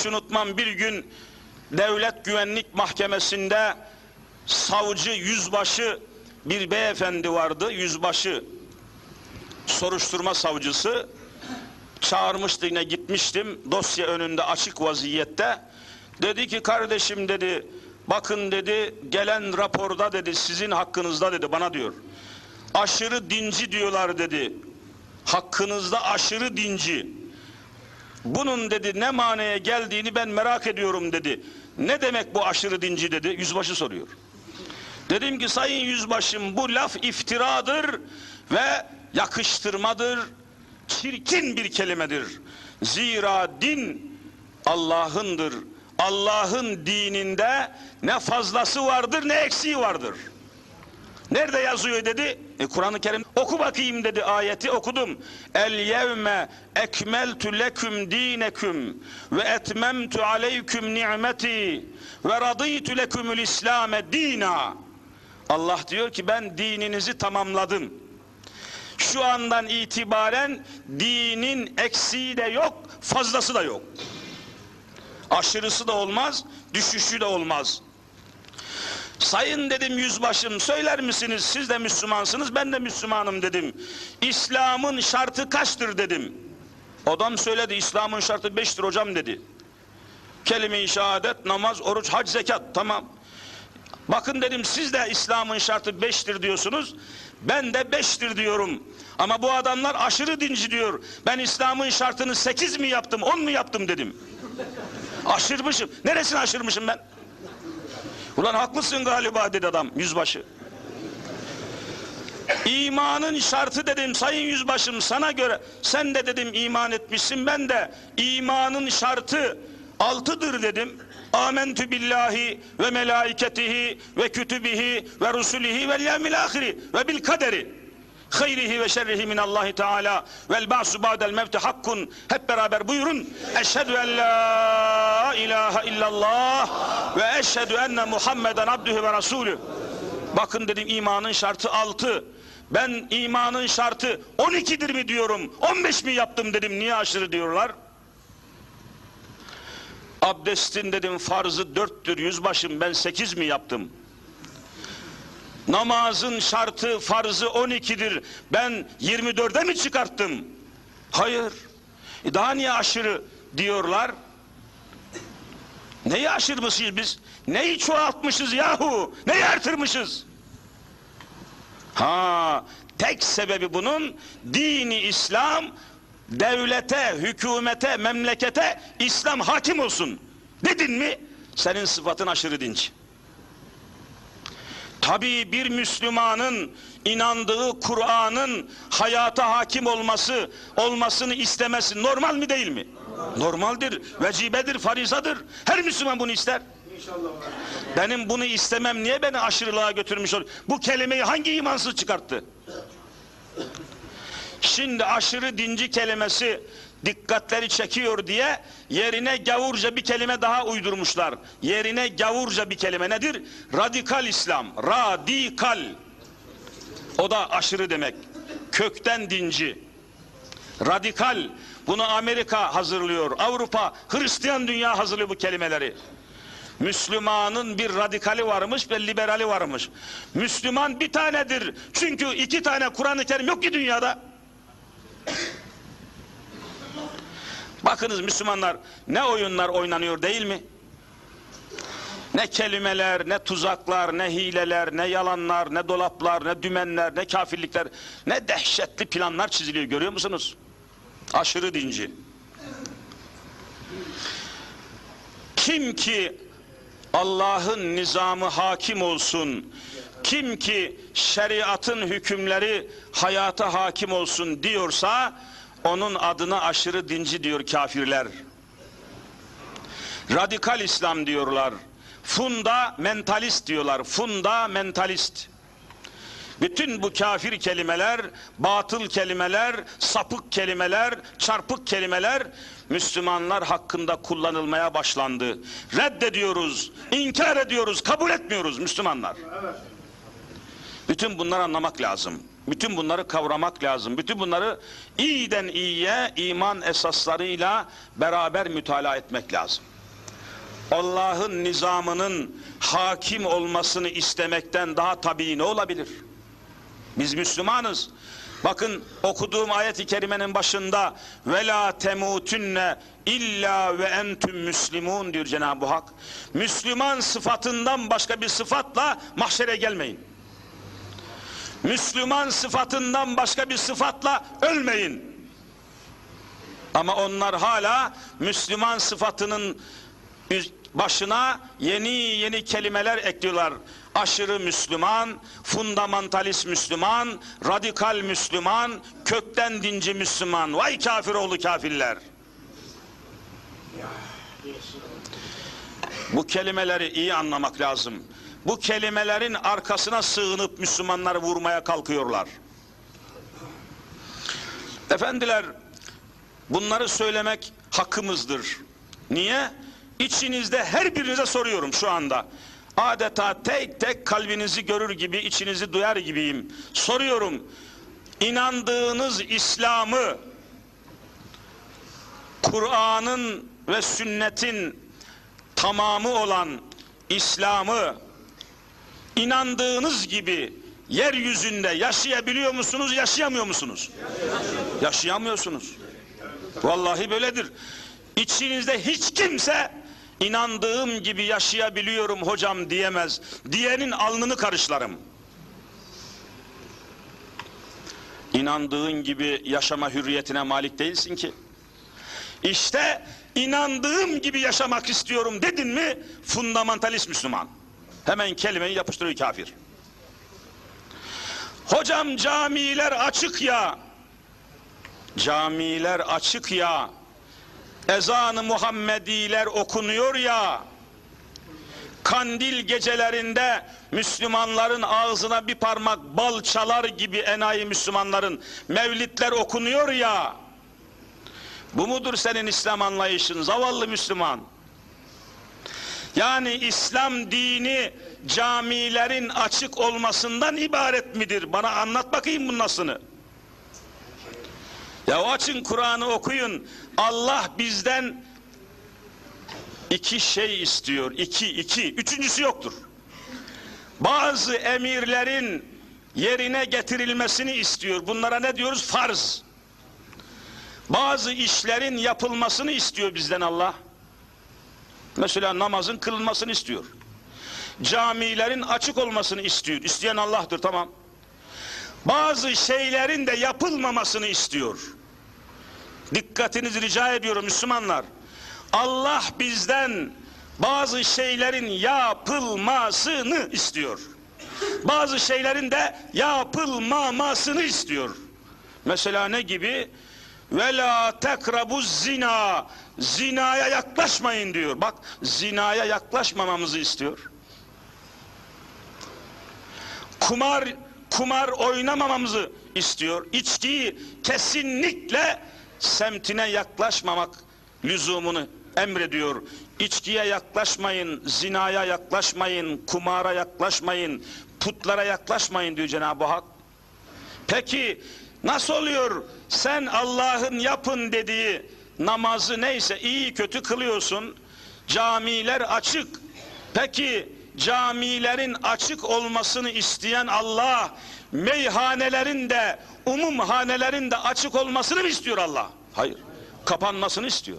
Hiç unutmam bir gün devlet güvenlik mahkemesinde savcı yüzbaşı bir beyefendi vardı. Yüzbaşı soruşturma savcısı. Çağırmıştı yine gitmiştim. Dosya önünde açık vaziyette. Dedi ki kardeşim dedi bakın dedi gelen raporda dedi sizin hakkınızda dedi bana diyor. Aşırı dinci diyorlar dedi. Hakkınızda aşırı dinci bunun dedi ne manaya geldiğini ben merak ediyorum dedi ne demek bu aşırı dinci dedi yüzbaşı soruyor dedim ki sayın yüzbaşım bu laf iftiradır ve yakıştırmadır çirkin bir kelimedir. Zira din Allah'ındır. Allah'ın dininde ne fazlası vardır ne eksiği vardır. Nerede yazıyor dedi? E, Kur'an-ı Kerim oku bakayım dedi ayeti okudum. El yevme ekmeltu leküm dineküm ve etmemtu aleyküm ni'meti ve radıytu lekümül İslame dina. Allah diyor ki ben dininizi tamamladım şu andan itibaren dinin eksiği de yok, fazlası da yok. Aşırısı da olmaz, düşüşü de olmaz. Sayın dedim yüzbaşım söyler misiniz siz de Müslümansınız ben de Müslümanım dedim. İslam'ın şartı kaçtır dedim. Adam söyledi İslam'ın şartı beştir hocam dedi. Kelime-i şehadet, namaz, oruç, hac, zekat tamam. Bakın dedim siz de İslam'ın şartı beştir diyorsunuz. Ben de beştir diyorum. Ama bu adamlar aşırı dinci diyor. Ben İslam'ın şartını sekiz mi yaptım, on mu yaptım dedim. Aşırmışım. Neresini aşırmışım ben? Ulan haklısın galiba dedi adam yüzbaşı. İmanın şartı dedim sayın yüzbaşım sana göre sen de dedim iman etmişsin ben de imanın şartı altıdır dedim. Amentü billahi ve melaiketihi ve kütübihi ve rusulihi ve yevmil ahiri ve bil kaderi hayrihi ve şerrihi min Allahi Teala vel ba'su ba'del mevti hakkun. Hep beraber buyurun. Eşhedü en la ilahe illallah ve eşhedü enne Muhammeden abdühü ve rasulü bakın dedim imanın şartı altı. Ben imanın şartı 12'dir mi diyorum? 15 mi yaptım dedim. Niye aşırı diyorlar? Abdestin dedim farzı dörttür. Yüzbaşım ben sekiz mi yaptım namazın şartı farzı 12'dir ben 24'e mi çıkarttım? Hayır. E daha niye aşırı diyorlar? Neyi aşırmışız biz? Neyi çoğaltmışız yahu? Neyi artırmışız? Ha tek sebebi bunun dini İslam devlete, hükümete, memlekete İslam hakim olsun. Dedin mi? Senin sıfatın aşırı dinç. Tabii bir Müslümanın inandığı Kur'an'ın hayata hakim olması, olmasını istemesi normal mi değil mi? Normaldir, vecibedir, farizadır. Her Müslüman bunu ister. Benim bunu istemem niye beni aşırılığa götürmüş oluyor? Bu kelimeyi hangi imansız çıkarttı? Şimdi aşırı dinci kelimesi dikkatleri çekiyor diye yerine gavurca bir kelime daha uydurmuşlar. Yerine gavurca bir kelime nedir? Radikal İslam. Radikal. O da aşırı demek. Kökten dinci. Radikal. Bunu Amerika hazırlıyor. Avrupa, Hristiyan dünya hazırlıyor bu kelimeleri. Müslümanın bir radikali varmış ve liberali varmış. Müslüman bir tanedir. Çünkü iki tane Kur'an-ı Kerim yok ki dünyada. Bakınız Müslümanlar ne oyunlar oynanıyor değil mi? Ne kelimeler, ne tuzaklar, ne hileler, ne yalanlar, ne dolaplar, ne dümenler, ne kafirlikler, ne dehşetli planlar çiziliyor görüyor musunuz? Aşırı dinci. Kim ki Allah'ın nizamı hakim olsun, kim ki şeriatın hükümleri hayata hakim olsun diyorsa onun adına aşırı dinci diyor kafirler. Radikal İslam diyorlar. Funda mentalist diyorlar. Funda mentalist. Bütün bu kafir kelimeler, batıl kelimeler, sapık kelimeler, çarpık kelimeler Müslümanlar hakkında kullanılmaya başlandı. Reddediyoruz, inkar ediyoruz, kabul etmiyoruz Müslümanlar. Bütün bunları anlamak lazım. Bütün bunları kavramak lazım. Bütün bunları iyiden iyiye iman esaslarıyla beraber mütalaa etmek lazım. Allah'ın nizamının hakim olmasını istemekten daha tabii ne olabilir? Biz Müslümanız. Bakın okuduğum ayet-i kerimenin başında ve la temutunne illa ve entüm müslimun diyor Cenab-ı Hak. Müslüman sıfatından başka bir sıfatla mahşere gelmeyin. Müslüman sıfatından başka bir sıfatla ölmeyin. Ama onlar hala Müslüman sıfatının başına yeni yeni kelimeler ekliyorlar. Aşırı Müslüman, fundamentalist Müslüman, radikal Müslüman, kökten dinci Müslüman. Vay kafir oğlu kafirler. Bu kelimeleri iyi anlamak lazım. Bu kelimelerin arkasına sığınıp Müslümanları vurmaya kalkıyorlar. Efendiler, bunları söylemek hakkımızdır. Niye? İçinizde her birinize soruyorum şu anda. Adeta tek tek kalbinizi görür gibi, içinizi duyar gibiyim. Soruyorum. İnandığınız İslam'ı Kur'an'ın ve sünnetin tamamı olan İslam'ı inandığınız gibi yeryüzünde yaşayabiliyor musunuz, yaşayamıyor musunuz? Yaşayamıyorsunuz. Vallahi böyledir. İçinizde hiç kimse inandığım gibi yaşayabiliyorum hocam diyemez. Diyenin alnını karışlarım. İnandığın gibi yaşama hürriyetine malik değilsin ki. İşte inandığım gibi yaşamak istiyorum dedin mi fundamentalist Müslüman. Hemen kelimeyi yapıştırıyor kafir. Hocam camiler açık ya. Camiler açık ya. Ezan-ı Muhammediler okunuyor ya. Kandil gecelerinde Müslümanların ağzına bir parmak bal çalar gibi enayi Müslümanların mevlitler okunuyor ya. Bu mudur senin İslam anlayışın zavallı Müslüman? Yani İslam dini camilerin açık olmasından ibaret midir? Bana anlat bakayım bunun nasını. Ya açın Kur'an'ı okuyun. Allah bizden iki şey istiyor. İki, iki. Üçüncüsü yoktur. Bazı emirlerin yerine getirilmesini istiyor. Bunlara ne diyoruz? Farz. Bazı işlerin yapılmasını istiyor bizden Allah. Mesela namazın kılınmasını istiyor. Camilerin açık olmasını istiyor. İsteyen Allah'tır tamam. Bazı şeylerin de yapılmamasını istiyor. Dikkatinizi rica ediyorum Müslümanlar. Allah bizden bazı şeylerin yapılmasını istiyor. Bazı şeylerin de yapılmamasını istiyor. Mesela ne gibi? Ve la tekrabu zina. Zinaya yaklaşmayın diyor. Bak zinaya yaklaşmamamızı istiyor. Kumar kumar oynamamamızı istiyor. İçkiyi kesinlikle semtine yaklaşmamak lüzumunu emrediyor. İçkiye yaklaşmayın, zinaya yaklaşmayın, kumara yaklaşmayın, putlara yaklaşmayın diyor Cenab-ı Hak. Peki nasıl oluyor? Sen Allah'ın yapın dediği namazı neyse iyi kötü kılıyorsun. Camiler açık. Peki camilerin açık olmasını isteyen Allah meyhanelerin de umum hanelerin de açık olmasını mı istiyor Allah? Hayır. Kapanmasını istiyor.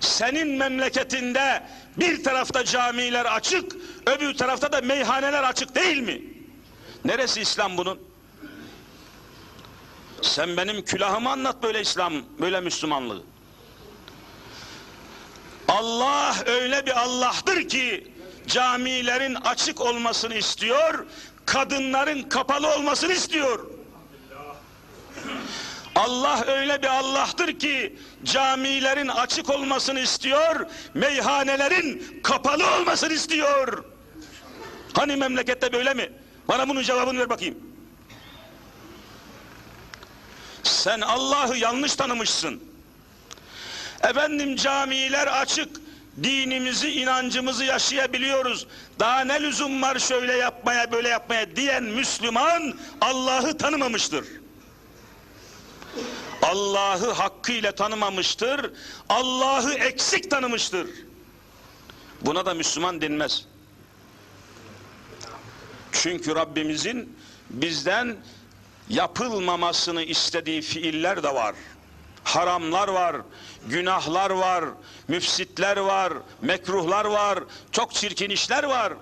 Senin memleketinde bir tarafta camiler açık, öbür tarafta da meyhaneler açık değil mi? Neresi İslam bunun? Sen benim külahımı anlat böyle İslam, böyle Müslümanlığı. Allah öyle bir Allah'tır ki camilerin açık olmasını istiyor, kadınların kapalı olmasını istiyor. Allah öyle bir Allah'tır ki camilerin açık olmasını istiyor, meyhanelerin kapalı olmasını istiyor. Hani memlekette böyle mi? Bana bunun cevabını ver bakayım. Sen Allah'ı yanlış tanımışsın. Efendim camiler açık, dinimizi, inancımızı yaşayabiliyoruz. Daha ne lüzum var şöyle yapmaya, böyle yapmaya diyen Müslüman Allah'ı tanımamıştır. Allah'ı hakkıyla tanımamıştır. Allah'ı eksik tanımıştır. Buna da Müslüman denmez. Çünkü Rabbimizin bizden yapılmamasını istediği fiiller de var. Haramlar var, günahlar var, müfsitler var, mekruhlar var, çok çirkin işler var.